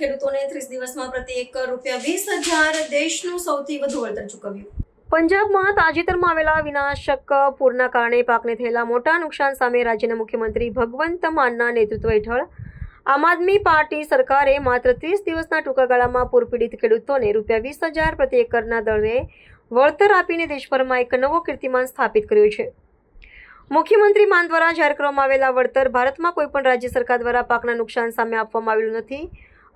ખેડૂતોને ત્રીસ દિવસમાં પ્રતિ એકર રૂપિયા વીસ હજાર દેશનું સૌથી વધુ વળતર ચૂકવ્યું. પંજાબમાં તાજેતરમાં આવેલા વિનાશક પૂરના કારણે પાકને થયેલા મોટા નુકસાન સામે રાજ્યના મુખ્યમંત્રી ભગવંત માનના નેતૃત્વ હેઠળ આમ આદમી પાર્ટી સરકારે માત્ર ત્રીસ દિવસના ટૂંકા ગાળામાં પૂર પીડિત ખેડૂતોને રૂપિયા વીસ હજાર પ્રતિ એકરના દરે વળતર આપીને દેશભરમાં એક નવો કીર્તિમાન સ્થાપિત કર્યો છે. મુખ્યમંત્રી માન દ્વારા જાહેર કરવામાં આવેલા વળતર ભારતમાં કોઈપણ રાજ્ય સરકાર દ્વારા પાકના નુકસાન સામે આપવામાં આવેલું નથી.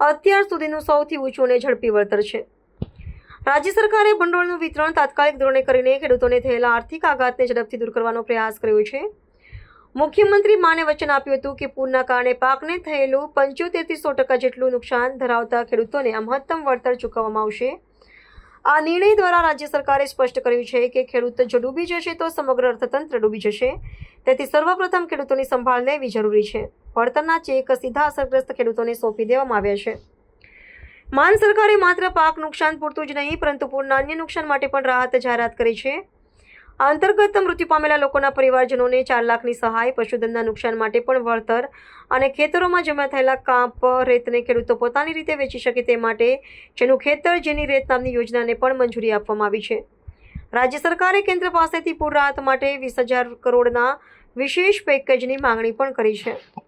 અત્યાર સુધીનું સૌથી ઊંચું અને ઝડપી વળતર છે. રાજ્ય સરકારે ભંડોળનું વિતરણ તાત્કાલિક ધોરણે કરીને ખેડૂતોને થયેલા આર્થિક આઘાતને ઝડપથી દૂર કરવાનો પ્રયાસ કર્યો છે. મુખ્યમંત્રી માને વચન આપ્યું હતું કે પૂરના કારણે પાકને થયેલું પંચોતેરથી સો ટકા જેટલું નુકસાન ધરાવતા ખેડૂતોને મહત્તમ વળતર ચૂકવવામાં આવશે. આ નિર્ણય દ્વારા રાજ્ય સરકારે સ્પષ્ટ કર્યું છે કે ખેડૂત જો ડૂબી જશે તો સમગ્ર અર્થતંત્ર ડૂબી જશે. તેથી સર્વપ્રથમ ખેડૂતોની સંભાળ લેવી જરૂરી છે. વળતરના ચેક સીધા અસરગ્રસ્ત ખેડૂતોને સોંપી દેવામાં આવ્યા છે. માન સરકારે માત્ર પાક નુકસાન પૂરતું જ નહીં, પરંતુ પૂરના અન્ય નુકસાન માટે પણ રાહત જાહેરાત કરી છે. અંતર્ગત મૃત્યુ પામેલા લોકોના પરિવારજનોને ચાર લાખની સહાય, પશુધનના નુકસાન માટે પણ વળતર અને ખેતરોમાં જમા થયેલા કાંપ, રેતને ખેડૂતો પોતાની રીતે વેચી શકે તે માટે જેનું ખેતર જેની રેત નામની યોજનાને પણ મંજૂરી આપવામાં આવી છે. રાજ્ય સરકારે કેન્દ્ર પાસેથી પૂર રાહત માટે વીસ હજાર કરોડના વિશેષ પેકેજની માંગણી પણ કરી છે.